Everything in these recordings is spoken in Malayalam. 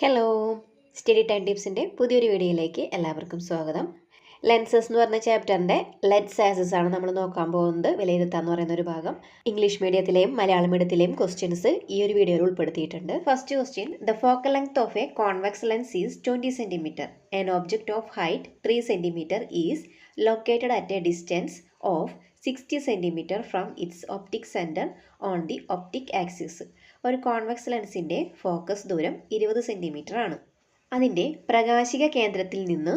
ഹലോ സ്റ്റഡി ടൈം ടിപ്സിന്റെ പുതിയൊരു വീഡിയോയിലേക്ക് എല്ലാവർക്കും സ്വാഗതം. ലെൻസസ് എന്ന് പറഞ്ഞ ചാപ്റ്ററിന്റെ ലെറ്റ് സാസസ് ആണ് നമ്മൾ നോക്കാൻ പോകുന്നത്. വിലയിരുത്താന്ന് പറയുന്ന ഒരു ഭാഗം. ഇംഗ്ലീഷ് മീഡിയത്തിലെയും മലയാളം മീഡിയത്തിലെയും ക്വസ്റ്റ്യൻസ് ഈ ഒരു വീഡിയോയിൽ ഉൾപ്പെടുത്തിയിട്ടുണ്ട്. First question the focal length of a convex lens is twenty centimetre an object of height three centimetre is located at a distance of sixty centimetre from its optic centre on the optic axis ഒരു കോൺവെക്സ് ലെൻസിന്റെ ഫോക്കസ് ദൂരം ഇരുപത് സെന്റിമീറ്റർ ആണ് അതിന്റെ പ്രകാശിക കേന്ദ്രത്തിൽ നിന്ന്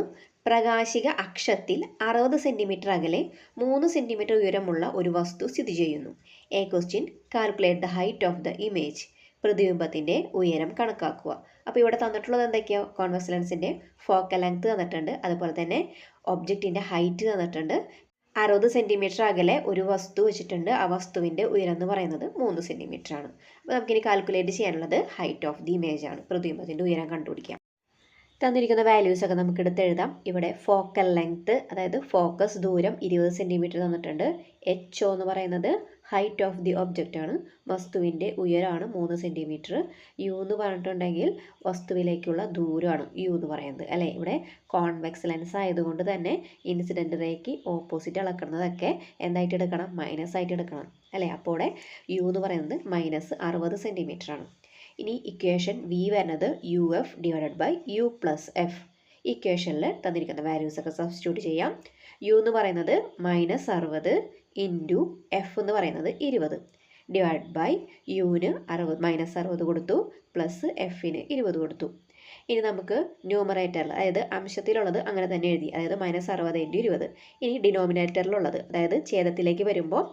പ്രകാശിക അക്ഷത്തിൽ അറുപത് സെന്റിമീറ്റർ അകലെ മൂന്ന് സെന്റിമീറ്റർ ഉയരമുള്ള ഒരു വസ്തു സ്ഥിതി ചെയ്യുന്നു. A question calculate the height of the image പ്രതിബിംബത്തിന്റെ ഉയരം കണക്കാക്കുക. അപ്പോൾ ഇവിടെ തന്നിട്ടുള്ളത് എന്തൊക്കെയാണ് കോൺവെക്സ് ലെൻസിന്റെ ഫോക്കൽ ലെങ്ത് തന്നിട്ടുണ്ട്. അതുപോലെ തന്നെ ഒബ്ജക്റ്റിന്റെ ഹൈറ്റ് തന്നിട്ടുണ്ട്. അറുപത് സെന്റിമീറ്റർ അകലെ ഒരു വസ്തു വെച്ചിട്ടുണ്ട്. ആ വസ്തുവിന്റെ ഉയരം എന്ന് പറയുന്നത് മൂന്ന് സെന്റിമീറ്റർ ആണ്. അപ്പോൾ നമുക്കിനി കാൽക്കുലേറ്റ് ചെയ്യാനുള്ളത് ഹൈറ്റ് ഓഫ് ദി ഇമേജ് ആണ്. പ്രതിബിംബത്തിന്റെ ഉയരം കണ്ടുപിടിക്കാം. തന്നിരിക്കുന്ന വാല്യൂസ് ഒക്കെ നമുക്ക് എടുത്ത് എഴുതാം. ഇവിടെ ഫോക്കൽ ലെങ്ത്ത് അതായത് ഫോക്കസ് ദൂരം ഇരുപത് സെന്റിമീറ്റർ തന്നിട്ടുണ്ട്. എച്ച് ഒ എന്ന് പറയുന്നത് ഹൈറ്റ് ഓഫ് ദി ഒബ്ജക്റ്റ് ആണ്. വസ്തുവിന്റെ ഉയരമാണ് മൂന്ന് സെന്റിമീറ്റർ യു എന്ന് പറഞ്ഞിട്ടുണ്ടെങ്കിൽ വസ്തുവിലേക്കുള്ള ദൂരമാണ് യു എന്ന് പറയുന്നത് അല്ലേ? ഇവിടെ കോൺവെക്സ് ലെൻസ് ആയതുകൊണ്ട് തന്നെ ഇൻസിഡന്റ് റേക്ക് ഓപ്പോസിറ്റ് അളക്കുന്നതൊക്കെ എന്തായിട്ട് എടുക്കണം? മൈനസ് ആയിട്ട് എടുക്കണം അല്ലേ? അപ്പോൾ യു എന്ന് പറയുന്നത് മൈനസ് അറുപത് സെന്റിമീറ്റർ ആണ്. ഇനി ഇക്വേഷൻ വി വരുന്നത് U F divided by U plus F ഇക്വേഷനിൽ തന്നിരിക്കുന്ന വാല്യൂസ് ഒക്കെ സബ്സ്റ്റിറ്റ്യൂട്ട് ചെയ്യാം. യു എന്ന് പറയുന്നത് മൈനസ് അറുപത് ഇന്റു എഫ് എന്ന് പറയുന്നത് ഇരുപത്. ഡിവൈഡ് ബൈ യുവിന് അറുപത് മൈനസ് അറുപത് കൊടുത്തു പ്ലസ് എഫിന് ഇരുപത് കൊടുത്തു. ഇനി നമുക്ക് ന്യൂമറേറ്ററിൽ അതായത് അംശത്തിലുള്ളത് അങ്ങനെ തന്നെ എഴുതി. അതായത് മൈനസ് അറുപത് ഇന്റു ഇരുപത്. ഇനി ഡിനോമിനേറ്ററിലുള്ളത് അതായത് ഛേദത്തിലേക്ക് വരുമ്പോൾ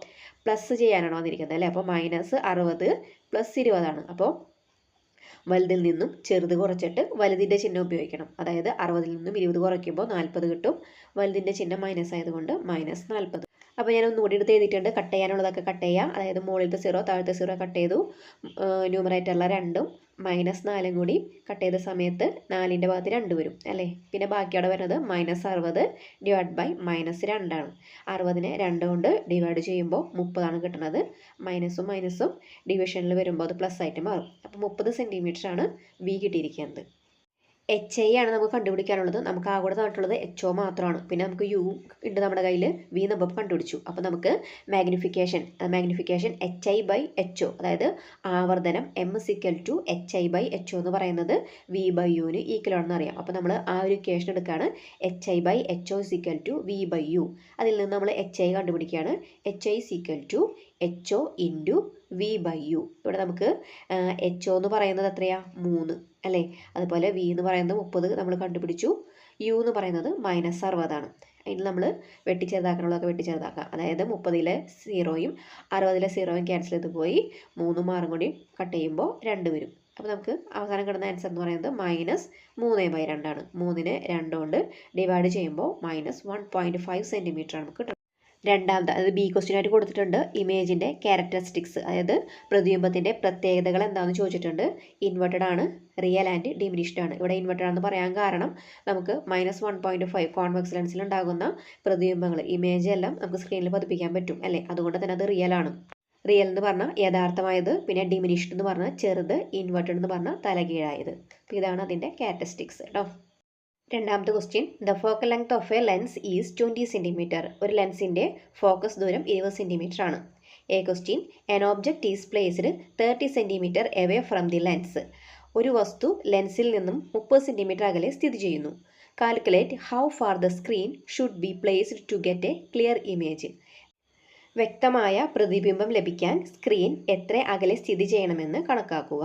പ്ലസ് ചെയ്യാനാണ് വന്നിരിക്കുന്നത് അല്ലേ? അപ്പോൾ മൈനസ് അറുപത് പ്ലസ് ഇരുപതാണ് അപ്പോൾ വലുതിൽ നിന്നും ചെറുത് കുറച്ചിട്ട് വലുതിന്റെ ചിഹ്നം ഉപയോഗിക്കണം. അതായത് അറുപതിൽ നിന്നും ഇരുപത് കുറയ്ക്കുമ്പോൾ നാൽപ്പത് കിട്ടും. വലുതിന്റെ ചിഹ്നം മൈനസ് ആയതുകൊണ്ട് മൈനസ് നാൽപ്പത് അപ്പോൾ ഞാൻ ഒന്നുകൂടി എടുത്ത് എഴുതിയിട്ടുണ്ട്. കട്ട് ചെയ്യാനുള്ളതൊക്കെ കട്ട് ചെയ്യാം. അതായത് മുകളിലത്തെ സീറോ താഴത്തെ സീറോ കട്ട് ചെയ്തു. ന്യൂമറേറ്ററിലെ രണ്ടും മൈനസ് നാലും കൂടി കട്ട് ചെയ്ത സമയത്ത് നാലിന്റെ ഭാഗത്ത് രണ്ട് വരും അല്ലേ? പിന്നെ ബാക്കി അവിടെ വരുന്നത് മൈനസ് അറുപത് ഡിവൈഡ് ബൈ മൈനസ് രണ്ടാണ്. അറുപതിനെ രണ്ട് കൊണ്ട് ഡിവൈഡ് ചെയ്യുമ്പോൾ മുപ്പതാണ് കിട്ടുന്നത്. മൈനസും മൈനസും ഡിവിഷനിൽ വരുമ്പോൾ അത് പ്ലസ് ആയിട്ട് മാറും. അപ്പോൾ മുപ്പത് സെന്റിമീറ്റർ ആണ് വി കിട്ടിയിരിക്കുന്നത്. എച്ച് ഐ ആണ് നമുക്ക് കണ്ടുപിടിക്കാനുള്ളത്. നമുക്ക് ആ കൂടെ തന്നിട്ടുള്ളത് എച്ച് ഒ മാത്രമാണ്. പിന്നെ നമുക്ക് യു ഉണ്ട് നമ്മുടെ കയ്യിൽ വി നമ്മൾ കണ്ടുപിടിച്ചു. അപ്പോൾ നമുക്ക് magnification magnification H I by H O അതായത് ആവർത്തനം M equal to H I by H O എന്ന് പറയുന്നത് വി ബൈ യുവിന് ഈക്വൽ ആണെന്ന് അറിയാം. അപ്പോൾ നമ്മൾ ആ ഒരു ഇക്വേഷൻ എടുക്കുകയാണ് H I by H O equal to V by U അതിൽ നിന്ന് നമ്മൾ H I കണ്ടുപിടിക്കുകയാണ്. H I equal to H O into V by U ഇവിടെ നമുക്ക് എച്ച് ഒ എന്ന് പറയുന്നത് എത്രയാ? മൂന്ന് അല്ലേ? അതുപോലെ വി എന്ന് പറയുന്നത് മുപ്പത് നമ്മൾ കണ്ടുപിടിച്ചു. യു എന്ന് പറയുന്നത് മൈനസ് അറുപതാണ്. അതിന് നമ്മൾ വെട്ടിച്ചെറുതാക്കാനുള്ളതൊക്കെ വെട്ടിച്ചെറുതാക്കാം. അതായത് മുപ്പതിലെ സീറോയും അറുപതിലെ സീറോയും ക്യാൻസൽ ചെയ്ത് പോയി മൂന്നും ആറും കൂടി കട്ട് ചെയ്യുമ്പോൾ രണ്ട് വരും. അപ്പോൾ നമുക്ക് അവസാനം കിടന്ന ആൻസർ എന്ന് പറയുന്നത് മൈനസ് മൂന്ന് ബൈ രണ്ടാണ്. മൂന്നിന് രണ്ട് കൊണ്ട് ഡിവൈഡ് ചെയ്യുമ്പോൾ minus one point five centimetre നമുക്ക് കിട്ടുന്നത്. രണ്ടാമത്തെ അതായത് ബി ക്വസ്റ്റ്യൻ ആയിട്ട് കൊടുത്തിട്ടുണ്ട്. ഇമേജിന്റെ ക്യാരക്ടറിസ്റ്റിക്സ് അതായത് പ്രതിബിംബത്തിന്റെ പ്രത്യേകതകൾ എന്താണെന്ന് ചോദിച്ചിട്ടുണ്ട്. ഇൻവെർട്ടഡ് ആണ് റിയൽ ആൻഡ് ഡിമിനിഷ്ഡ് ആണ്. ഇവിടെ ഇൻവെർട്ടഡ് ആണെന്ന് പറയാൻ കാരണം നമുക്ക് minus one point five convex ലെൻസിൽ ഉണ്ടാകുന്ന പ്രതിബിംബങ്ങൾ ഇമേജ് എല്ലാം നമുക്ക് സ്ക്രീനിൽ പതിപ്പിക്കാൻ പറ്റും അല്ലേ? അതുകൊണ്ട് തന്നെ അത് റിയൽ ആണ്. റിയൽ എന്ന് പറഞ്ഞാൽ യഥാർത്ഥമായത് പിന്നെ ഡിമിനിഷ്ഡ് എന്ന് പറഞ്ഞാൽ ചെറുത് ഇൻവെർട്ടഡ് എന്ന് പറഞ്ഞാൽ തലകീഴായത്. അപ്പോൾ ഇതാണ് അതിന്റെ ക്യാരക്ടറിസ്റ്റിക്സ് കേട്ടോ. രണ്ടാമത്തെ question the focal length of a lens is twenty centimetre ഒരു ലെൻസിന്റെ ഫോക്കസ് ദൂരം ഇരുപത് സെന്റിമീറ്റർ ആണ്. A question an object is placed thirty centimetre away from the lens ഒരു വസ്തു ലെൻസിൽ നിന്നും മുപ്പത് സെന്റിമീറ്റർ അകലെ സ്ഥിതി ചെയ്യുന്നു. Calculate how far the screen should be placed to get a clear image വ്യക്തമായ പ്രതിബിംബം ലഭിക്കാൻ സ്ക്രീൻ എത്ര അകലെ സ്ഥിതി ചെയ്യണമെന്ന് കണക്കാക്കുക.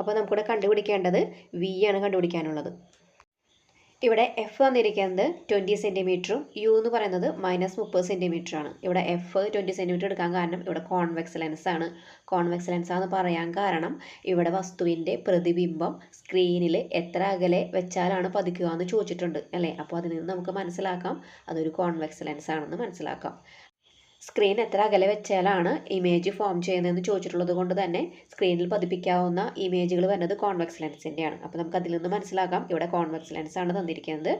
അപ്പോൾ നമുക്കിവിടെ കണ്ടുപിടിക്കേണ്ടത് വി ആണ് കണ്ടുപിടിക്കാനുള്ളത്. ഇവിടെ എഫ് വന്നിരിക്കുന്നത് ട്വന്റി സെന്റിമീറ്ററും യു എന്ന് പറയുന്നത് മൈനസ് മുപ്പത് ആണ്. ഇവിടെ എഫ് ട്വന്റി സെന്റിമീറ്റർ എടുക്കാൻ കാരണം ഇവിടെ കോൺവെക്സ് ലെൻസ് ആണ്. കോൺവെക്സ് ലെൻസ് ആണെന്ന് പറയാൻ കാരണം ഇവിടെ വസ്തുവിന്റെ പ്രതിബിംബം സ്ക്രീനിൽ എത്ര അകലെ വെച്ചാലാണ് പതിക്കുക എന്ന് ചോദിച്ചിട്ടുണ്ട്. അല്ലേ? അപ്പോൾ അതിൽ നിന്ന് നമുക്ക് മനസ്സിലാക്കാം. അതൊരു കോൺവെക്സ് ലെൻസ് ആണെന്ന് മനസ്സിലാക്കാം. സ്ക്രീൻ എത്ര അകലെ വെച്ചാലാണ് ഇമേജ് ഫോം ചെയ്യുന്നതെന്ന് ചോദിച്ചിട്ടുള്ളത് കൊണ്ട് തന്നെ സ്ക്രീനിൽ പതിപ്പിക്കാവുന്ന ഇമേജുകൾ വരുന്നത് കോൺവെക്സ് ലെൻസിന്റെയാണ് അപ്പോൾ നമുക്ക് അതിൽ നിന്ന് മനസ്സിലാക്കാം ഇവിടെ കോൺവെക്സ് ലെൻസ് ആണ് തന്നിരിക്കുന്നത്.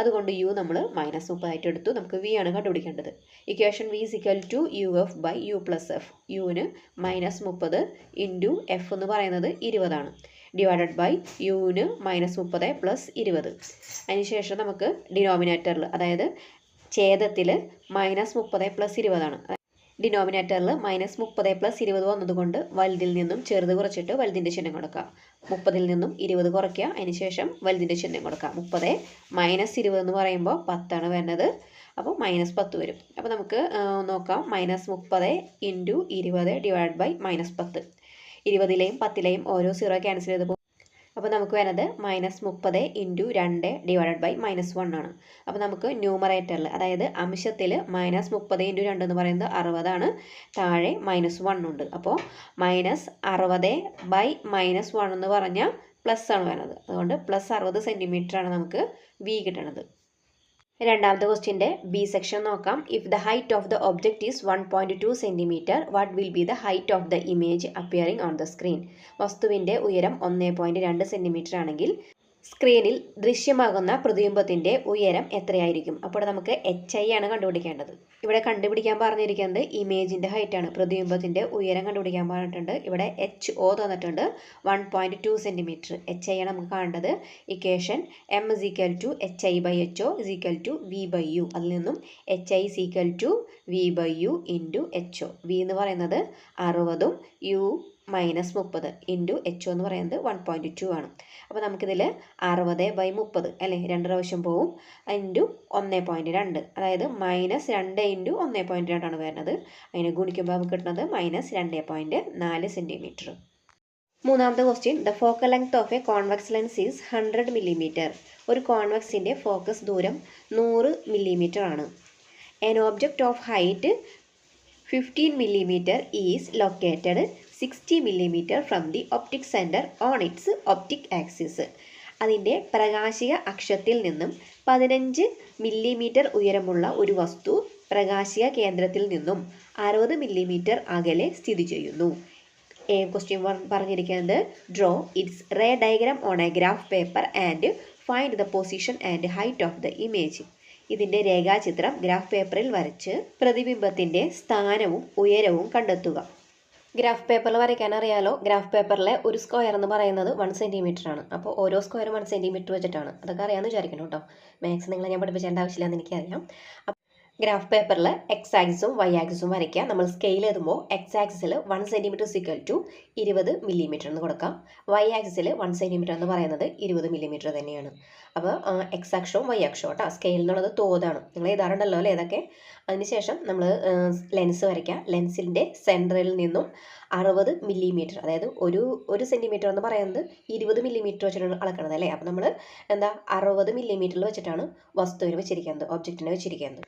അതുകൊണ്ട് യു നമ്മൾ മൈനസ് മുപ്പതായിട്ട് എടുത്തു. നമുക്ക് വി ആണ് കണ്ടുപിടിക്കേണ്ടത്. Equation V is equal to U F by U plus F യുവിന് minus മുപ്പത് ഇന്റു എഫ് എന്ന് പറയുന്നത് ഇരുപതാണ്. ഡിവൈഡഡ് ബൈ യുവിന് മൈനസ് മുപ്പത് പ്ലസ് ഇരുപത്. അതിനുശേഷം നമുക്ക് ഡിനോമിനേറ്ററിൽ അതായത് ഛേദത്തിൽ മൈനസ് മുപ്പത് പ്ലസ് ഇരുപതാണ്. ഡിനോമിനേറ്ററിൽ മൈനസ് മുപ്പത് പ്ലസ് ഇരുപത് വന്നതുകൊണ്ട് വലുതിൽ നിന്നും ചെറുത് കുറച്ചിട്ട് വലുതിന്റെ ചിഹ്നം കൊടുക്കുക മുപ്പതിൽ നിന്നും ഇരുപത് കുറയ്ക്കുക അതിനുശേഷം വലുതിന്റെ ചിഹ്നം കൊടുക്കുക മുപ്പത് മൈനസ് ഇരുപത് എന്ന് പറയുമ്പോൾ പത്താണ് വരുന്നത്. അപ്പോൾ മൈനസ് പത്ത് വരും. അപ്പോൾ നമുക്ക് നോക്കാം. മൈനസ് മുപ്പത് ഇന്റു ഇരുപത് ഡിവൈഡ് ബൈ മൈനസ് പത്ത്. ഇരുപതിലെയും പത്തിലെയും ഓരോ സീറോ ക്യാൻസൽ ചെയ്ത് അപ്പോൾ നമുക്ക് വരുന്നത് മൈനസ് മുപ്പത് ഇന്റു രണ്ട് ഡിവൈഡഡ് ബൈ മൈനസ് വൺ ആണ്. അപ്പോൾ നമുക്ക് ന്യൂമറേറ്ററിൽ അതായത് അംശത്തിൽ മൈനസ് മുപ്പത് ഇന്റു രണ്ട് എന്ന് പറയുന്നത് അറുപതാണ്. താഴെ മൈനസ് വൺ ഉണ്ട്. അപ്പോൾ മൈനസ് അറുപത് ബൈ മൈനസ് വൺ എന്ന് പറഞ്ഞാൽ പ്ലസ് ആണ് വരുന്നത് അതുകൊണ്ട് പ്ലസ് അറുപത് സെന്റിമീറ്റർ ആണ് നമുക്ക് വി കിട്ടണത്. രണ്ടാമത്തെ ക്വസ്റ്റ്യന്റെ ബി സെക്ഷൻ നോക്കാം. If the height of the object is one point two centimetre what will be the height of the image appearing on the screen വസ്തുവിന്റെ ഉയരം ഒന്ന് പോയിന്റ് രണ്ട് സെന്റിമീറ്റർ ആണെങ്കിൽ സ്ക്രീനിൽ ദൃശ്യമാകുന്ന പ്രതിബിംബത്തിന്റെ ഉയരം എത്രയായിരിക്കും? അപ്പോൾ നമുക്ക് എച്ച് ഐ ആണ് കണ്ടുപിടിക്കേണ്ടത്. ഇവിടെ കണ്ടുപിടിക്കാൻ പറഞ്ഞിരിക്കുന്നത് ഇമേജിന്റെ ആണ്. പ്രതിബിംബത്തിന്റെ ഉയരം കണ്ടുപിടിക്കാൻ പറഞ്ഞിട്ടുണ്ട്. ഇവിടെ എച്ച് ഒ തന്നിട്ടുണ്ട്. One point two centimetre H I ആണ് നമുക്ക് കാണേണ്ടത്. Equation M is equal to H I by H O is equal to V by U അതിൽ നിന്നും H I is equal to V by U into H O V എന്ന് പറയുന്നത് അറുപതും യു മൈനസ് മുപ്പത് ഇന്റു എച്ച് എന്ന് പറയുന്നത് വൺ പോയിന്റ് ടു ആണ്. അപ്പോൾ നമുക്കിതിൽ അറുപത് ബൈ മുപ്പത് അല്ലേ? രണ്ട് പ്രാവശ്യം പോവും. ഇന്റു ഒന്ന് പോയിന്റ് രണ്ട്. അതായത് മൈനസ് രണ്ട് ഇന്റു ഒന്ന് പോയിന്റ് രണ്ടാണ് വരുന്നത്. അതിനെ ഗുണിക്കുമ്പോൾ നമുക്ക് കിട്ടുന്നത് മൈനസ് രണ്ട് പോയിന്റ് നാല് സെന്റിമീറ്റർ മൂന്നാമത്തെ question the focal length of a convex lens is hundred millimetre ഒരു കോൺവെക്സിന്റെ ഫോക്കസ് ദൂരം നൂറ് മില്ലിമീറ്റർ ആണ്. An object of height fifteen millimetre is located sixty millimetre from the optic centre on its optic axis അതിന്റെ പ്രകാശിക അക്ഷത്തിൽ നിന്നും പതിനഞ്ച് മില്ലിമീറ്റർ ഉയരമുള്ള ഒരു വസ്തു പ്രകാശിക കേന്ദ്രത്തിൽ നിന്നും അറുപത് മില്ലിമീറ്റർ അകലെ സ്ഥിതി ചെയ്യുന്നു. ക്വസ്റ്റ്യൻ പറഞ്ഞിരിക്കുന്നത് draw its ray diagram on a graph paper and find the position and height of the image ഇതിന്റെ രേഖാചിത്രം ഗ്രാഫ് പേപ്പറിൽ വരച്ച് പ്രതിബിംബത്തിന്റെ സ്ഥാനവും ഉയരവും കണ്ടെത്തുക. ഗ്രാഫ് പേപ്പറിൽ വരയ്ക്കാൻ അറിയാലോ ഗ്രാഫ് പേപ്പറിലെ ഒരു സ്ക്വയർ എന്ന് പറയുന്നത് വൺ സെന്റിമീറ്റർ ആണ്. അപ്പോൾ ഓരോ സ്ക്വയറും വൺ സെന്റിമീറ്റർ വെച്ചിട്ടാണ്. അതൊക്കെ അറിയാമെന്ന് വിചാരിക്കണം കേട്ടോ. മാത്സ് നിങ്ങളെ ഞാൻ പഠിപ്പിച്ചേണ്ട ആവശ്യമില്ലെന്ന് എനിക്കറിയാം. ഗ്രാഫ് പേപ്പറിൽ എക്സ് ആക്സിസും വൈ ആക്സിസും വരയ്ക്കുക. നമ്മൾ സ്കെയിൽ എഴുതുമ്പോൾ എക്സ് ആക്സിസിൽ വൺ സെന്റിമീറ്റർ സിക്വൽ ടു ഇരുപത് മില്ലിമീറ്റർ എന്ന് കൊടുക്കാം. വൈ ആക്സിസിൽ വൺ സെന്റിമീറ്റർ എന്ന് പറയുന്നത് ഇരുപത് മില്ലിമീറ്റർ തന്നെയാണ്. അപ്പോൾ എക്സ് അക്ഷവും വൈ അക്ഷവും കേട്ടോ. സ്കെയിൽ എന്നുള്ളത് തോതാണ്. നിങ്ങൾ എഴുതാറുണ്ടല്ലോ അല്ലേ ഇതൊക്കെ? അതിനുശേഷം നമ്മൾ ലെൻസ് വരയ്ക്കുക. ലെൻസിന്റെ സെന്ററിൽ നിന്നും അറുപത് മില്ലിമീറ്റർ അതായത് ഒരു ഒരു സെന്റിമീറ്റർ എന്ന് പറയുന്നത് ഇരുപത് മില്ലിമീറ്റർ വെച്ചിട്ടാണ് അളക്കണത് അല്ലേ? അപ്പോൾ നമ്മൾ എന്താ അറുപത് മില്ലിമീറ്ററിൽ വെച്ചിട്ടാണ് വസ്തുവിന് വെച്ചിരിക്കുന്നത് ഒബ്ജക്റ്റിനെ വെച്ചിരിക്കുന്നത്.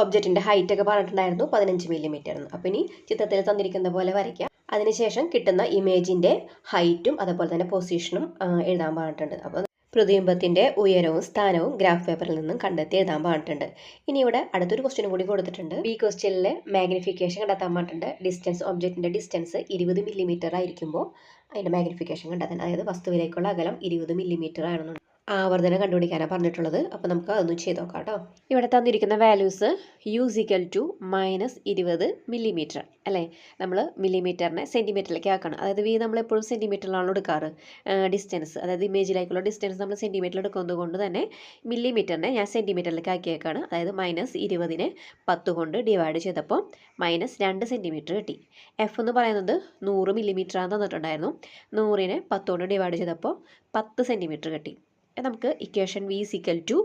ഒബ്ജക്റ്റിന്റെ ഹൈറ്റ് ഒക്കെ പറഞ്ഞിട്ടുണ്ടായിരുന്നു പതിനഞ്ച് മില്ലിമീറ്റർ എന്ന്. അപ്പോൾ ഇനി ചിത്രത്തിൽ തന്നിരിക്കുന്ന പോലെ വരയ്ക്കാം. അതിനുശേഷം കിട്ടുന്ന ഇമേജിന്റെ ഹൈറ്റും അതുപോലെ തന്നെ പൊസിഷനും എഴുതാൻ പറഞ്ഞിട്ടുണ്ട്. അപ്പോൾ പ്രതിബിംബത്തിന്റെ ഉയരവും സ്ഥാനവും ഗ്രാഫ് പേപ്പറിൽ നിന്നും കണ്ടെത്തി എഴുതാൻ പറഞ്ഞിട്ടുണ്ട്. ഇനി ഇവിടെ അടുത്തൊരു ക്വസ്റ്റ്യൻ കൂടി കൊടുത്തിട്ടുണ്ട്. ഈ ക്വസ്റ്റ്യനിൽ മാഗ്നിഫിക്കേഷൻ കണ്ടെത്താൻ പറഞ്ഞിട്ടുണ്ട്. ഡിസ്റ്റൻസ് ഒബ്ജക്റ്റിന്റെ ഡിസ്റ്റൻസ് ഇരുപത് മില്ലിമീറ്റർ ആയിരിക്കുമ്പോൾ അതിന്റെ മാഗ്നിഫിക്കേഷൻ കണ്ടെത്താൻ. അതായത് വസ്തുവിലേക്കുള്ള അകലം ഇരുപത് മില്ലിമീറ്റർ ആണെന്നുണ്ട്. ആവർത്തനം കണ്ടുപിടിക്കാനാണ് പറഞ്ഞിട്ടുള്ളത്. അപ്പോൾ നമുക്ക് അതൊന്ന് ചെയ്ത് നോക്കാം കേട്ടോ ഇവിടെ തന്നിരിക്കുന്ന values U equal to minus ഇരുപത് മില്ലിമീറ്റർ അല്ലേ? നമ്മൾ മില്ലിമീറ്ററിനെ സെന്റിമീറ്ററിലേക്ക് ആക്കണം. അതായത് വി നമ്മൾ എപ്പോഴും സെന്റിമീറ്ററിലാണ് എടുക്കാറ്. ഡിസ്റ്റൻസ് അതായത് ഇമേജിലേക്കുള്ള ഡിസ്റ്റൻസ് നമ്മൾ സെന്റിമീറ്ററിൽ എടുക്കുന്നത് കൊണ്ട് തന്നെ മില്ലിമീറ്ററിനെ ഞാൻ സെന്റിമീറ്ററിലേക്ക് ആക്കിയേക്കാണ്. അതായത് മൈനസ് ഇരുപതിനെ പത്ത് കൊണ്ട് ഡിവൈഡ് ചെയ്തപ്പോൾ മൈനസ് രണ്ട് സെന്റിമീറ്റർ കിട്ടി. എഫ് എന്ന് പറയുന്നത് നൂറ് മില്ലിമീറ്റർ ആണ് തന്നിട്ടുണ്ടായിരുന്നു. നൂറിനെ പത്ത് കൊണ്ട് ഡിവൈഡ് ചെയ്തപ്പോൾ പത്ത് സെന്റിമീറ്റർ കിട്ടി. നമുക്ക് equation V equal to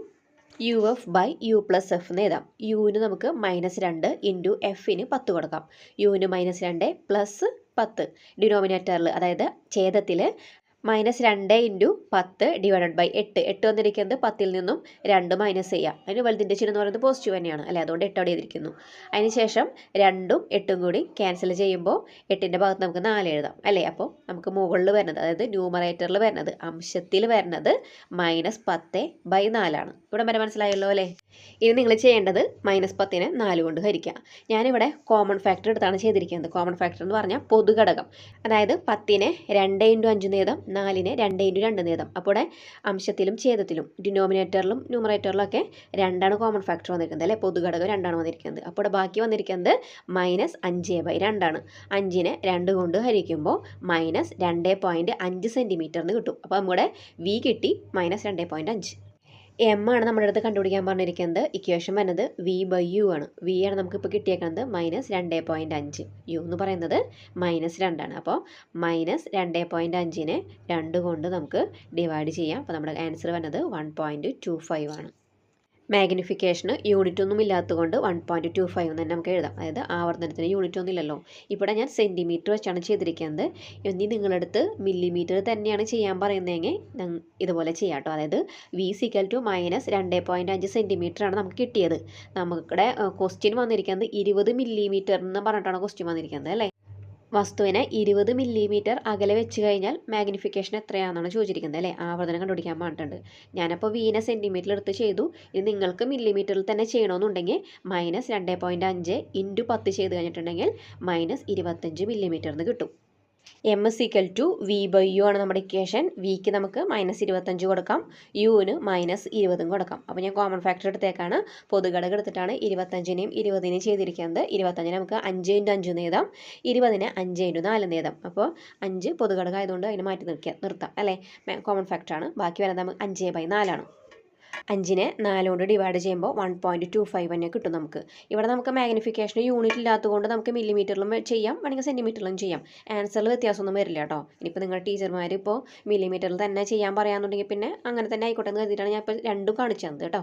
U F by U plus F എന്ന് എഴുതാം. യുവിന് നമുക്ക് മൈനസ് രണ്ട് ഇന്റു എഫിന് പത്ത് കൊടുക്കാം. യുവിന് മൈനസ് രണ്ട് പ്ലസ് പത്ത്. ഡിനോമിനേറ്ററിൽ അതായത് ഛേദത്തിൽ മൈനസ് രണ്ട് ഇന്റു പത്ത് ഡിവൈഡഡ് ബൈ എട്ട്. എട്ട് വന്നിരിക്കുന്നത് പത്തിൽ നിന്നും രണ്ട് മൈനസ് ചെയ്യാം. അതിന് വലുതിന്റെ ചിഹ്നം എന്ന് പറയുന്നത് പോസിറ്റീവ് തന്നെയാണ്. അല്ലേ? അതുകൊണ്ട് എട്ട് അവിടെ ചെയ്തിരിക്കുന്നു അതിനുശേഷം രണ്ടും എട്ടും കൂടി ക്യാൻസൽ ചെയ്യുമ്പോൾ എട്ടിന്റെ ഭാഗത്ത് നമുക്ക് നാല് എഴുതാം. അല്ലേ? അപ്പോൾ നമുക്ക് മുകളിൽ വരുന്നത് അതായത് ന്യൂമറേറ്ററിൽ വരുന്നത് അംശത്തിൽ വരുന്നത് മൈനസ് പത്ത് ബൈ നാലാണ്. ഇവിടെ വരെ മനസ്സിലായല്ലോ അല്ലേ? ഇനി നിങ്ങൾ ചെയ്യേണ്ടത് മൈനസ് പത്തിനെ നാല് കൊണ്ട് ഹരിക്കുക. ഞാനിവിടെ കോമൺ ഫാക്ടർ എടുത്താണ് ചെയ്തിരിക്കുന്നത്. കോമൺ ഫാക്ടർ എന്ന് പറഞ്ഞാൽ പൊതുഘടകം. അതായത് പത്തിനെ രണ്ട് ഇന്റു അഞ്ച് നേതം നാലിനെ രണ്ട് ഇന്റു രണ്ട് എഴുതാം അപ്പോൾ ഇവിടെ അംശത്തിലും ഛേദത്തിലും ഡിനോമിനേറ്ററിലും ന്യൂമറേറ്ററിലും ഒക്കെ രണ്ടാണ് കോമൺ ഫാക്ടർ വന്നിരിക്കുന്നത് അല്ലേ? പൊതുഘടകം രണ്ടാണ് വന്നിരിക്കുന്നത്. അപ്പോൾ ഇവിടെ ബാക്കി വന്നിരിക്കുന്നത് മൈനസ് അഞ്ച് ബൈ രണ്ടാണ്. അഞ്ചിനെ രണ്ട് കൊണ്ട് ഹരിക്കുമ്പോൾ മൈനസ് രണ്ട് പോയിന്റ് അഞ്ച് സെന്റിമീറ്ററിന് കിട്ടും. അപ്പോൾ നമ്മുടെ വി കിട്ടി മൈനസ് രണ്ട് പോയിന്റ് അഞ്ച്. എം ആണ് നമ്മുടെ അടുത്ത് കണ്ടുപിടിക്കാൻ പറഞ്ഞിരിക്കുന്നത്. ഇക്വേഷൻ വരുന്നത് വി ബൈ യു ആണ്. വി ആണ് നമുക്കിപ്പോൾ കിട്ടിയേക്കുന്നത് മൈനസ് രണ്ട് പോയിന്റ് അഞ്ച്. യു എന്ന് പറയുന്നത് മൈനസ് രണ്ടാണ്. അപ്പോൾ മൈനസ് രണ്ട് പോയിന്റ് അഞ്ചിനെ രണ്ട് കൊണ്ട് നമുക്ക് ഡിവൈഡ് ചെയ്യാം. അപ്പോൾ നമ്മുടെ ആൻസർ വരുന്നത് വൺ പോയിന്റ് ടു ഫൈവ് ആണ്. മാഗ്നിഫിക്കേഷന് യൂണിറ്റ് ഒന്നും ഇല്ലാത്തതുകൊണ്ട് വൺ പോയിന്റ് ടു ഫൈവ് തന്നെ നമുക്ക് എഴുതാം. അതായത് ആവർത്തനത്തിന് യൂണിറ്റ് ഒന്നും ഇല്ലല്ലോ. ഇവിടെ ഞാൻ സെന്റിമീറ്റർ വെച്ചാണ് ചെയ്തിരിക്കുന്നത്. ഇനി നിങ്ങളടുത്ത് മില്ലിമീറ്റർ തന്നെയാണ് ചെയ്യാൻ പറയുന്നതെങ്കിൽ ഇതുപോലെ ചെയ്യാം അതായത് വി സിക്കൽ ടു മൈനസ് രണ്ട് പോയിന്റ് അഞ്ച് സെന്റിമീറ്റർ ആണ് നമുക്ക് കിട്ടിയത്. നമുക്കിടെ ക്വസ്റ്റ്യൻ വന്നിരിക്കുന്നത് ഇരുപത് മില്ലിമീറ്റർ എന്ന് പറഞ്ഞിട്ടാണ് ക്വസ്റ്റ്യൻ വന്നിരിക്കുന്നത് അല്ലേ? വസ്തുവിനെ ഇരുപത് മില്ലിമീറ്റർ അകലെ വെച്ച് കഴിഞ്ഞാൽ മാഗ്നിഫിക്കേഷൻ എത്രയാണെന്നാണ് ചോദിച്ചിരിക്കുന്നത് അല്ലേ? ആവർത്തനം കണ്ടുപിടിക്കാൻ പറഞ്ഞിട്ടുണ്ട് ഞാനപ്പോൾ വീനെ സെന്റിമീറ്ററിൽ എടുത്ത് ചെയ്തു. ഇത് നിങ്ങൾക്ക് മില്ലിമീറ്ററിൽ തന്നെ ചെയ്യണമെന്നുണ്ടെങ്കിൽ മൈനസ് രണ്ട് പോയിന്റ് അഞ്ച് ഇന്റു പത്ത് ചെയ്ത് കഴിഞ്ഞിട്ടുണ്ടെങ്കിൽ മൈനസ് ഇരുപത്തഞ്ച് മില്ലിമീറ്ററിന് കിട്ടും. M is equal to V by U ആണ് നമ്മുടെ ഇക്വേഷൻ വിക്ക് നമുക്ക് മൈനസ് ഇരുപത്തഞ്ച് കൊടുക്കാം. യുവിന് മൈനസ് ഇരുപതും കൊടുക്കാം. അപ്പോൾ ഞാൻ കോമൺ ഫാക്ടർ എടുത്തേക്കാണ്. പൊതുഘടകം എടുത്തിട്ടാണ് ഇരുപത്തഞ്ചിനെയും ഇരുപതിനെയും ചെയ്തിരിക്കുന്നത്. ഇരുപത്തഞ്ചിന് നമുക്ക് അഞ്ച് ഇന്റു അഞ്ച് നേതാം ഇരുപതിന് അഞ്ച് ഇന്റു നാല് നേതാം അപ്പോൾ അഞ്ച് പൊതുഘടകം ആയതുകൊണ്ട് അതിനെ മാറ്റി നിർത്തിയാൽ നിർത്താം. അല്ലേ? കോമൺ ഫാക്ടറാണ് ബാക്കി വരുന്നത് നമുക്ക് അഞ്ച് ബൈ നാലാണ് അഞ്ചിനെ നാലുകൊണ്ട് ഡിവൈഡ് ചെയ്യുമ്പോൾ വൺ പോയിന്റ് ടു ഫൈവ് തന്നെ കിട്ടും നമുക്ക്. ഇവിടെ നമുക്ക് മാഗ്നിഫിക്കേഷൻ യൂണിറ്റ് ഇല്ലാത്തതുകൊണ്ട് നമുക്ക് മില്ലിമീറ്ററിലും ചെയ്യാം വേണമെങ്കിൽ സെന്റിമീറ്ററിലും ചെയ്യാം. ആൻസറിൽ വ്യത്യാസമൊന്നും വരില്ല കേട്ടോ. ഇനിയിപ്പോൾ നിങ്ങളുടെ ടീച്ചർമാർ ഇപ്പോൾ മില്ലിമീറ്ററിൽ തന്നെ ചെയ്യാൻ പറയാന്നുണ്ടെങ്കിൽ പിന്നെ അങ്ങനെ തന്നെ ആയിക്കോട്ടെ എന്ന് കരുതിയിട്ടാണ് ഞാൻ ഇപ്പോൾ രണ്ടും കാണിച്ചു തന്നത് കേട്ടോ.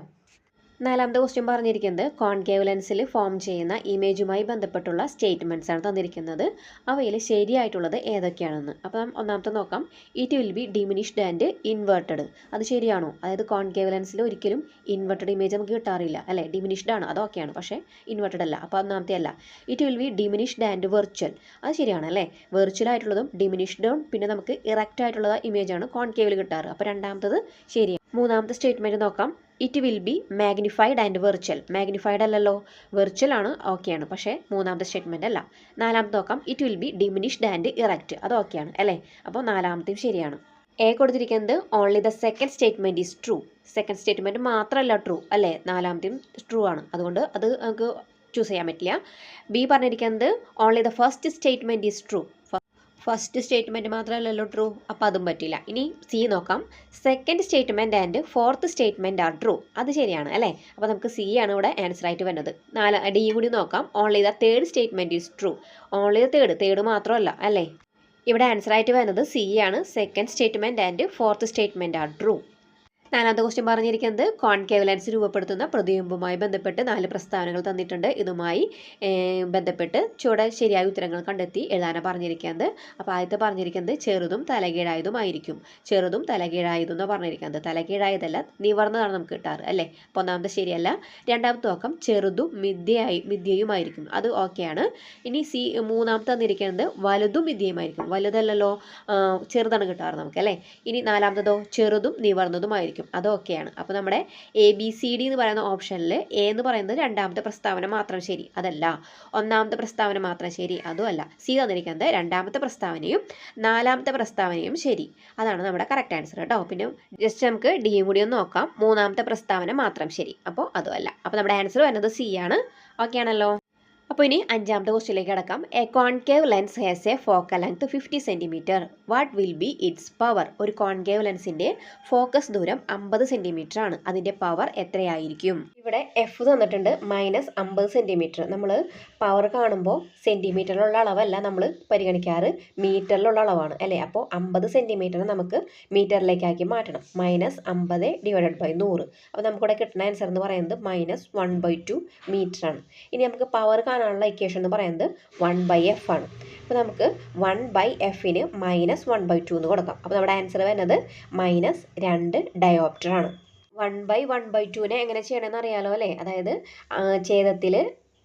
നാലാമത്തെ ക്വസ്റ്റ്യൻ പറഞ്ഞിരിക്കുന്നത് കോൺകേവ് ലെൻസിൽ ഫോം ചെയ്യുന്ന ഇമേജുമായി ബന്ധപ്പെട്ടുള്ള സ്റ്റേറ്റ്മെന്റ്സ് ആണ് തന്നിരിക്കുന്നത്. അവയിൽ ശരിയായിട്ടുള്ളത് ഏതൊക്കെയാണെന്ന്. അപ്പം ഒന്നാമത്തെ നോക്കാം. It will be diminished and inverted അത് ശരിയാണോ? അതായത് കോൺകേവ് ലെൻസിൽ ഒരിക്കലും ഇൻവേർട്ടഡ് ഇമേജ് നമുക്ക് കിട്ടാറില്ല. അല്ലേ? ഡിമിനിഷ്ഡ് ആണ്? അതൊക്കെയാണ് പക്ഷേ ഇൻവേർട്ടഡ് അല്ല. അപ്പോൾ ഒന്നാമത്തെ അല്ല. It will be diminished and virtual അത് ശരിയാണ് അല്ലേ? വെർച്വൽ ആയിട്ടുള്ളതും ഡിമിനിഷ്ഡും പിന്നെ നമുക്ക് ഇറക്റ്റ് ആയിട്ടുള്ള ഇമേജാണ് കോൺകേവിൽ കിട്ടാറ്. അപ്പോൾ രണ്ടാമത്തത് ശരിയാണ്. മൂന്നാമത്തെ സ്റ്റേറ്റ്മെന്റ് നോക്കാം. It will be magnified and virtual magnified അല്ലല്ലോ. വെർച്വൽ ആണ്. ഓക്കെയാണ് പക്ഷേ മൂന്നാമത്തെ സ്റ്റേറ്റ്മെന്റ് അല്ല. നാലാമത്തെ നോക്കാം. It will be diminished and erect അത് ഓക്കെയാണ് അല്ലേ? അപ്പോൾ നാലാമത്തെയും ശരിയാണ്. എ കൊടുത്തിരിക്കുന്നത് only the second statement is true second statement മാത്രമല്ല ട്രൂ അല്ലേ? നാലാമത്തെയും ട്രൂ ആണ്. അതുകൊണ്ട് അത് നമുക്ക് ചൂസ് ചെയ്യാൻ പറ്റില്ല. ബി പറഞ്ഞിരിക്കുന്നത് only the first statement is true first statement മാത്രമല്ലല്ലോ ട്രൂ അപ്പോൾ അതും പറ്റില്ല. ഇനി സി നോക്കാം. Second statement and fourth statement are true അത് ശരിയാണ് അല്ലേ? അപ്പോൾ നമുക്ക് സി ആണ് ഇവിടെ ആൻസർ ആയിട്ട് വരുന്നത്. നാല് ഡി കൂടി നോക്കാം. Only the third statement is true only the third third മാത്രമല്ല അല്ലേ? ഇവിടെ ആൻസർ ആയിട്ട് വരുന്നത് സി ആണ്. Second statement and fourth statement are true നാലാമത്തെ ക്വസ്റ്റ്യൻ പറഞ്ഞിരിക്കുന്നത് കോൺകേവ് ലെൻസ് രൂപപ്പെടുത്തുന്ന പ്രതിബിംബവുമായി ബന്ധപ്പെട്ട് നാല് പ്രസ്താവനകൾ തന്നിട്ടുണ്ട്. ഇതുമായി ബന്ധപ്പെട്ട് ചുവടെ ശരിയായ ഉത്തരങ്ങൾ കണ്ടെത്തി എഴുതാനാണ് പറഞ്ഞിരിക്കുന്നത്. അപ്പോൾ ആദ്യത്തെ പറഞ്ഞിരിക്കുന്നത് ചെറുതും തലകീഴായതുമായിരിക്കും ചെറുതും തലകീഴായതും എന്ന് പറഞ്ഞിരിക്കുന്നത്. തലകീഴായതല്ല നിവർന്നതാണ് നമുക്ക് കിട്ടാറ് അല്ലേ? അപ്പോൾ ഒന്നാമത്തെ ശരിയല്ല. രണ്ടാമത്തെ നോക്കം ചെറുതും മിഥ്യയായി മിഥ്യയുമായിരിക്കും അത് ഓക്കെയാണ് ഇനി സി മൂന്നാമത്തെ തന്നിരിക്കുന്നത് വലുതും മിഥ്യയുമായിരിക്കും വലുതല്ലല്ലോ ചെറുതാണ് കിട്ടാറ് നമുക്ക് അല്ലേ? ഇനി നാലാമത്തതോ ചെറുതും നിവർന്നതുമായിരിക്കും അത് ഓക്കെയാണ്. അപ്പോൾ നമ്മുടെ എ ബി സി ഡി എന്ന് പറയുന്ന ഓപ്ഷനിൽ എ എന്ന് പറയുന്നത് രണ്ടാമത്തെ പ്രസ്താവന മാത്രം ശരി. അതല്ല. ഒന്നാമത്തെ പ്രസ്താവന മാത്രം ശരി. അതുമല്ല സി തന്നിരിക്കുന്നത് രണ്ടാമത്തെ പ്രസ്താവനയും നാലാമത്തെ പ്രസ്താവനയും ശരി. അതാണ് നമ്മുടെ കറക്റ്റ് ആൻസർ കേട്ടോ പിന്നെ ജസ്റ്റ് നമുക്ക് ഡിയും കൂടി ഒന്ന് നോക്കാം. മൂന്നാമത്തെ പ്രസ്താവന മാത്രം ശരി. അപ്പോൾ അതുമല്ല അപ്പോൾ നമ്മുടെ ആൻസർ വരുന്നത് സി ആണ്. ഓക്കെ ആണല്ലോ അപ്പോൾ ഇനി അഞ്ചാമത്തെ ക്വസ്റ്റിലേക്ക് കിടക്കാം. A concave lens has a focal length fifty centimetre what will be its power ഒരു കോൺകേവ് ലെൻസിന്റെ ഫോക്കസ് ദൂരം അമ്പത് സെന്റിമീറ്റർ ആണ്. അതിന്റെ പവർ എത്രയായിരിക്കും? ഇവിടെ എഫ് തന്നിട്ടുണ്ട് മൈനസ് അമ്പത് സെന്റിമീറ്റർ നമ്മൾ പവർ കാണുമ്പോൾ സെന്റിമീറ്ററിലുള്ള അളവല്ല നമ്മൾ പരിഗണിക്കാറ്. മീറ്ററിലുള്ള അളവാണ്. അല്ലേ? അപ്പോൾ അമ്പത് സെന്റിമീറ്ററിന് നമുക്ക് മീറ്ററിലേക്കാക്കി മാറ്റണം. മൈനസ് അമ്പത് ഡിവൈഡഡ് ബൈ നൂറ്. അപ്പോൾ നമുക്കിവിടെ കിട്ടുന്ന ആൻസർ എന്ന് പറയുന്നത് minus one by two metre ആണ്. ഇനി നമുക്ക് പവർ കാണാനുള്ള ഇക്വേഷൻ എന്ന് പറയുന്നത് വൺ ബൈ എഫ് ആണ്. അപ്പോൾ നമുക്ക് വൺ ബൈ എഫിന് മൈനസ് വൺ ബൈ ടു എന്ന് കൊടുക്കാം. അപ്പോൾ നമ്മുടെ ആൻസർ വരുന്നത് മൈനസ് രണ്ട് ഡയോപ്റ്റർ ആണ്. വൺ ബൈ വൺ ബൈ ടുവിനെ എങ്ങനെ ചെയ്യണമെന്ന് അറിയാലോ അല്ലേ? അതായത് ഛേദത്തിൽ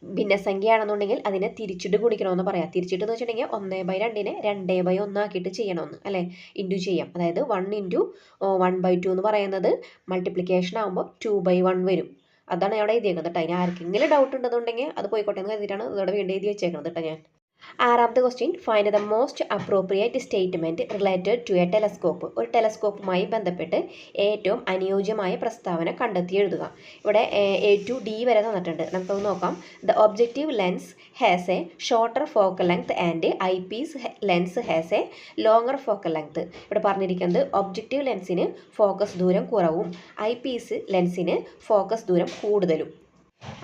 ഭിന്നസംഖ്യയാണെന്നുണ്ടെങ്കിൽ അതിനെ തിരിച്ചിട്ട് ഗുണിക്കണമെന്ന് പറയാം. തിരിച്ചിട്ട് എന്ന് വെച്ചിട്ടുണ്ടെങ്കിൽ ഒന്നേ ബൈ രണ്ടിനെ രണ്ടേ ബൈ ഒന്നാക്കിയിട്ട് ചെയ്യണമെന്ന് അല്ലേ? ഇന്റു ചെയ്യാം. അതായത് one into one by two എന്ന് പറയുന്നത് മൾട്ടിപ്ലിക്കേഷൻ ആകുമ്പോൾ ടു ബൈ വൺ വരും. അതാണ് അവിടെ എഴുതിയേക്കുന്നത് കേട്ടോ. ഇനി ആർക്കെങ്കിലും ഡൗട്ട് ഉണ്ടെന്നുണ്ടെങ്കിൽ അത് പോയിക്കോട്ടെ എന്ന് കരുതിയിട്ടാണ് ഇവിടെ വീണ്ടും എഴുതി വെച്ചേക്കുന്നത് കേട്ടോ ഞാൻ. ആറാമത്തെ question find the most appropriate statement related to a telescope ഒരു ടെലസ്കോപ്പുമായി ബന്ധപ്പെട്ട് ഏറ്റവും അനുയോജ്യമായ പ്രസ്താവന കണ്ടെത്തി എഴുതുക. ഇവിടെ എ ടു ഡി വരെ തന്നിട്ടുണ്ട്. നമുക്കൊന്ന് നോക്കാം. The objective lens has a shorter focal length and eyepiece lens has a longer focal length ഇവിടെ പറഞ്ഞിരിക്കുന്നത് ഒബ്ജക്റ്റീവ് ലെൻസിന് ഫോക്കസ് ദൂരം കുറവും ഐ പീസ് ലെൻസിന് ഫോക്കസ് ദൂരം കൂടുതലും.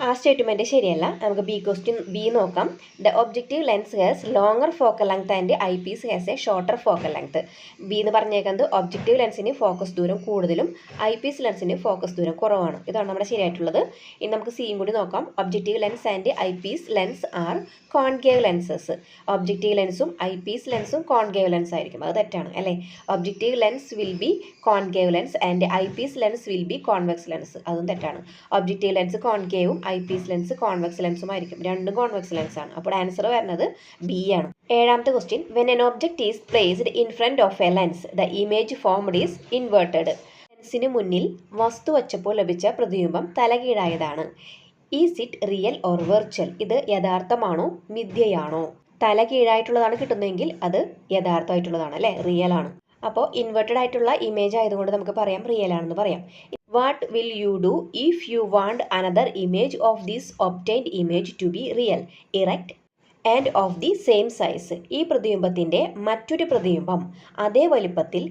ആ സ്റ്റേറ്റ്മെന്റ് ശരിയല്ല. നമുക്ക് ബി ക്വസ്റ്റ്യൻ ബി നോക്കാം. The objective lens has longer focal length and eyepiece has a shorter focal length B എന്ന് പറഞ്ഞേക്കുന്നത് ഒബ്ജക്റ്റീവ് ലെൻസിന് ഫോക്കസ് ദൂരം കൂടുതലും ഐ പീസ് ലെൻസിന് ഫോക്കസ് ദൂരം കുറവാണ്. ഇതാണ് നമ്മുടെ ശരിയായിട്ടുള്ളത്. ഇനി നമുക്ക് സിയും കൂടി നോക്കാം. Objective lens and eyepiece lens are concave lenses objective ലെൻസും eyepiece ലെൻസും കോൺകേവ് ലെൻസ് ആയിരിക്കും. അത് തെറ്റാണ് അല്ലേ? Objective lens will be concave lens and eyepiece lens will be convex lens അതും തെറ്റാണ്. ഒബ്ജക്റ്റീവ് ലെൻസ് കോൺകേവും ഐ പീസ് ലെൻസ് കോൺവെക്സ് ലെൻസും ആയിരിക്കും രണ്ടും കോൺവെക്സ് ലെൻസ് ആണ്. അപ്പോൾ ആൻസർ വരുന്നത് ബി ആണ്. ഏഴാമത്തെ question when an object is placed in front of a lens the image formed is inverted ലെൻസിന് മുന്നിൽ വസ്തു വച്ചപ്പോൾ ലഭിച്ച പ്രതിബിംബം തലകീഴായതാണ്. Is it real or virtual ഇത് യഥാർത്ഥമാണോ മിഥ്യയാണോ? തല കീഴായിട്ടുള്ളതാണ് കിട്ടുന്നതെങ്കിൽ അത് യഥാർത്ഥമായിട്ടുള്ളതാണ് അല്ലേ? റിയൽ ആണ്. അപ്പോൾ ഇൻവെർട്ടഡ് ആയിട്ടുള്ള ഇമേജ് ആയതുകൊണ്ട് നമുക്ക് പറയാം റിയൽ ആണെന്ന് പറയാം. What will you do if you want another image of this obtained image to be real erect and of the same size ഈ പ്രതിബിംബത്തിന്റെ മറ്റൊരു പ്രതിബിംബം അതേ വലിപ്പത്തിൽ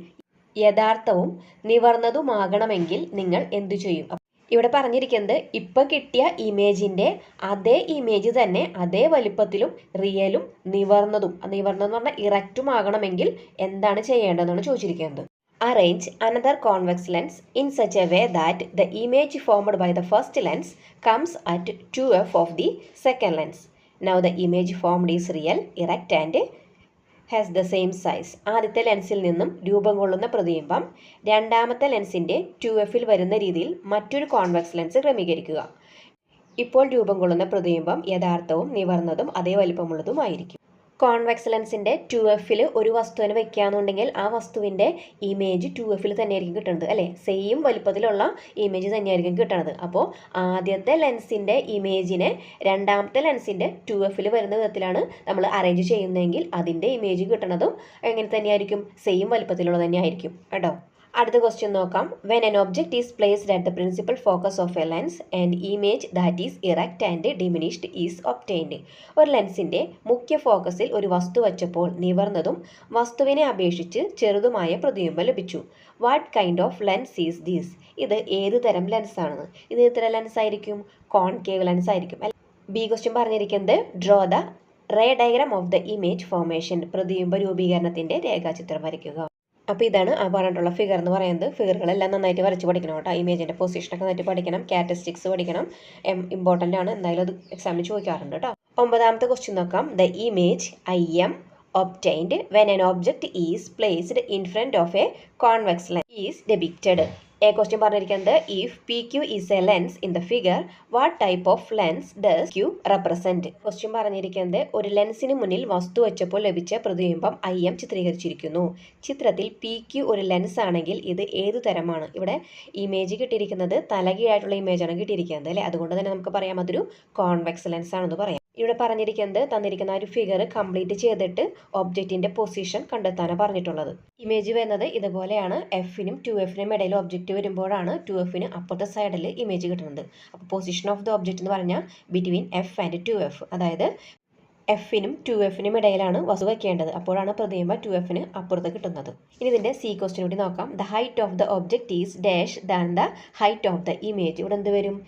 യഥാർത്ഥവും നിവർന്നതുമാകണമെങ്കിൽ നിങ്ങൾ എന്തു ചെയ്യും? ഇവിടെ പറഞ്ഞിരിക്കുന്നത് ഇപ്പോൾ കിട്ടിയ ഇമേജിന്റെ അതേ ഇമേജ് തന്നെ അതേ വലിപ്പത്തിലും റിയലും നിവർന്നതും. നിവർന്നതെന്ന് പറഞ്ഞാൽ ഇറക്റ്റും ആകണമെങ്കിൽ എന്താണ് ചെയ്യേണ്ടതെന്നാണ് ചോദിച്ചിരിക്കുന്നത്. Arrange another convex lens in such a way that the image formed by the first lens comes at two F of the second lens now the image formed is real erect and has the same size ആദ്യത്തെ ലെൻസിൽ നിന്നും രൂപം കൊള്ളുന്ന പ്രതിബിംബം രണ്ടാമത്തെ ലെൻസിന്റെ ടു എഫിൽ വരുന്ന രീതിയിൽ മറ്റൊരു കോൺവെക്സ് ലെൻസ് ക്രമീകരിക്കുക. ഇപ്പോൾ രൂപം കൊള്ളുന്ന പ്രതിബിംബം യഥാർത്ഥവും നിവർന്നതും അതേ വലിപ്പമുള്ളതുമായിരിക്കും. കോൺവെക്സ് ലെൻസിന്റെ ടു എഫിൽ ഒരു വസ്തുവിന് വെക്കുകയാണെന്നുണ്ടെങ്കിൽ ആ വസ്തുവിന്റെ ഇമേജ് ടു എഫിൽ തന്നെയായിരിക്കും കിട്ടുന്നത് അല്ലേ? സെയിം വലിപ്പത്തിലുള്ള ഇമേജ് തന്നെയായിരിക്കും കിട്ടണത്. അപ്പോൾ ആദ്യത്തെ ലെൻസിന്റെ ഇമേജിനെ രണ്ടാമത്തെ ലെൻസിന്റെ ടു എഫിൽ വരുന്ന വിധത്തിലാണ് നമ്മൾ അറേഞ്ച് ചെയ്യുന്നതെങ്കിൽ അതിന്റെ ഇമേജ് കിട്ടണതും എങ്ങനെ തന്നെയായിരിക്കും? സെയിം വലിപ്പത്തിലുള്ള തന്നെയായിരിക്കും. കേട്ടോ? അടുത്ത ക്വസ്റ്റ്യൻ നോക്കാം. When an object is placed at the principal focus of a lens and image that is erect and diminished is obtained ഒരു ലെൻസിന്റെ മുഖ്യ ഫോക്കസിൽ ഒരു വസ്തു വച്ചപ്പോൾ നിവർന്നതും വസ്തുവിനെ അപേക്ഷിച്ച് ചെറുതുമായ പ്രതിബിംബം ലഭിച്ചു. What kind of lens is these ഇത് ഏത് തരം ലെൻസാണെന്ന് ഇത് ഏത് തരം ലെൻസ് ആയിരിക്കും? കോൺകേവ് ലെൻസ് ആയിരിക്കും. ബി ക്വസ്റ്റ്യൻ പറഞ്ഞിരിക്കുന്നത് draw the ray diagram of the image formation പ്രതിബിംബ രൂപീകരണത്തിന്റെ രേഖാചിത്രം വരയ്ക്കുക. അപ്പോൾ ഇതാണ് ആ പറഞ്ഞിട്ടുള്ള ഫിഗർ എന്ന് പറയുന്നത്. ഫിഗറുകളെല്ലാം നന്നായിട്ട് വരച്ച് പഠിക്കണം കേട്ടോ. ഇമേജിന്റെ പൊസിഷനൊക്കെ നന്നായിട്ട് പഠിക്കണം. കാറ്റസ്റ്റിക്സ് പഠിക്കണം. എം ഇമ്പോർട്ടന്റ് ആണ്. എന്തായാലും അത് എക്സാമിന് ചോദിക്കാറുണ്ട് കേട്ടോ. ഒമ്പതാമത്തെ ക്വസ്റ്റ്യൻ നോക്കാം. The image I M obtained when an object is placed in front of a convex lens is depicted A question പറഞ്ഞിരിക്കുന്നത് if P Q is a lens in the figure what type of lens does Q represent question പറഞ്ഞിരിക്കുന്നത് ഒരു ലെൻസിന് മുന്നിൽ വസ്തു വെച്ചപ്പോൾ ലഭിച്ച പ്രതിബിംബം ഐ എം ചിത്രീകരിച്ചിരിക്കുന്നു. ചിത്രത്തിൽ പി ക്യു ഒരു ലെൻസ് ആണെങ്കിൽ ഇത് ഏതു തരമാണ്? ഇവിടെ ഇമേജ് കിട്ടിയിരിക്കുന്നത് തലകീഴായിട്ടുള്ള ഇമേജാണ് കിട്ടിയിരിക്കുന്നത് അല്ലേ? അതുകൊണ്ട് തന്നെ നമുക്ക് പറയാം അതൊരു കോൺവെക്സ് ലെൻസ് ആണെന്ന് പറയാം. ഇവിടെ പറഞ്ഞിരിക്കുന്നത് തന്നിരിക്കുന്ന ഒരു ഫിഗർ കംപ്ലീറ്റ് ചെയ്തിട്ട് ഒബ്ജക്റ്റിന്റെ പൊസിഷൻ കണ്ടെത്താനാണ് പറഞ്ഞിട്ടുള്ളത്. ഇമേജ് വരുന്നത് ഇതുപോലെയാണ്. എഫിനും ടു എഫിനും ഇടയിൽ ഒബ്ജക്റ്റ് വരുമ്പോഴാണ് ടു എഫിന് അപ്പുറത്തെ സൈഡിൽ ഇമേജ് കിട്ടുന്നത്. അപ്പോൾ പൊസിഷൻ ഓഫ് ദ ഒബ്ജക്റ്റ് എന്ന് പറഞ്ഞാൽ between F and two F അതായത് എഫിനും ടു എഫിനും ഇടയിലാണ് വസ്തു വയ്ക്കേണ്ടത്. അപ്പോഴാണ് പ്രതിമ ടു എഫിന് അപ്പുറത്ത് കിട്ടുന്നത്. ഇനി ഇതിന്റെ സി ക്വസ്റ്റ്യൻ കൂടി നോക്കാം. The height of the object is dash than the height of the image ഇവിടെ എന്ത് വരും?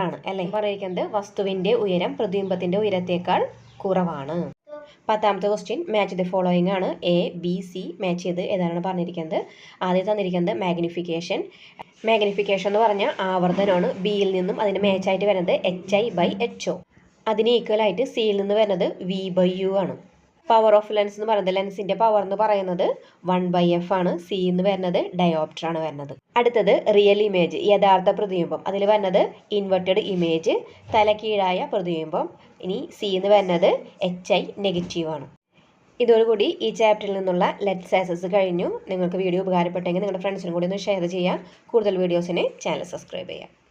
ആണ്. അല്ലേ? പറയുന്നത് വസ്തുവിന്റെ ഉയരം പ്രതിബിംബത്തിന്റെ ഉയരത്തേക്കാൾ കുറവാണ്. പത്താമത്തെ ക്വസ്റ്റ്യൻ മാച്ച് ദ ഫോളോയിങ് ആണ്. എ ബി സി മാച്ച് ചെയ്ത് ഏതാണ് പറഞ്ഞിരിക്കുന്നത്? ആദ്യം തന്നിരിക്കുന്നത് മാഗ്നിഫിക്കേഷൻ മാഗ്നിഫിക്കേഷൻ എന്ന് പറഞ്ഞാൽ ആവർത്തനമാണ്. ബിയിൽ നിന്നും അതിന് മാച്ചായിട്ട് വരുന്നത് H I by H O അതിന് ഈക്വലായിട്ട് സിയിൽ നിന്ന് വരുന്നത് വി ബൈ യു ആണ്. പവർ ഓഫ് ലെൻസ് എന്ന് പറയുന്നത് ലെൻസിന്റെ പവർ എന്ന് പറയുന്നത് വൺ ബൈ എഫ് ആണ്. സി എന്ന് വരുന്നത് ഡയോപ്റ്റർ ആണ് വരുന്നത്. അടുത്തത് റിയൽ ഇമേജ് യഥാർത്ഥ പ്രതിബിംബം. അതിൽ വരുന്നത് ഇൻവെർട്ടഡ് ഇമേജ് തലക്കീഴായ പ്രതിബിംബം. ഇനി സി എന്ന് വരുന്നത് എച്ച് ഐ നെഗറ്റീവ് ആണ് ഇതോടുകൂടി ഈ ചാപ്റ്ററിൽ നിന്നുള്ള ലെറ്റ് ആസസ് കഴിഞ്ഞു. നിങ്ങൾക്ക് വീഡിയോ ഉപകാരപ്പെട്ടെങ്കിൽ നിങ്ങളുടെ ഫ്രണ്ട്സിനും കൂടി ഒന്ന് ഷെയർ ചെയ്യാം കൂടുതൽ വീഡിയോസിന് ചാനൽ സബ്സ്ക്രൈബ് ചെയ്യാം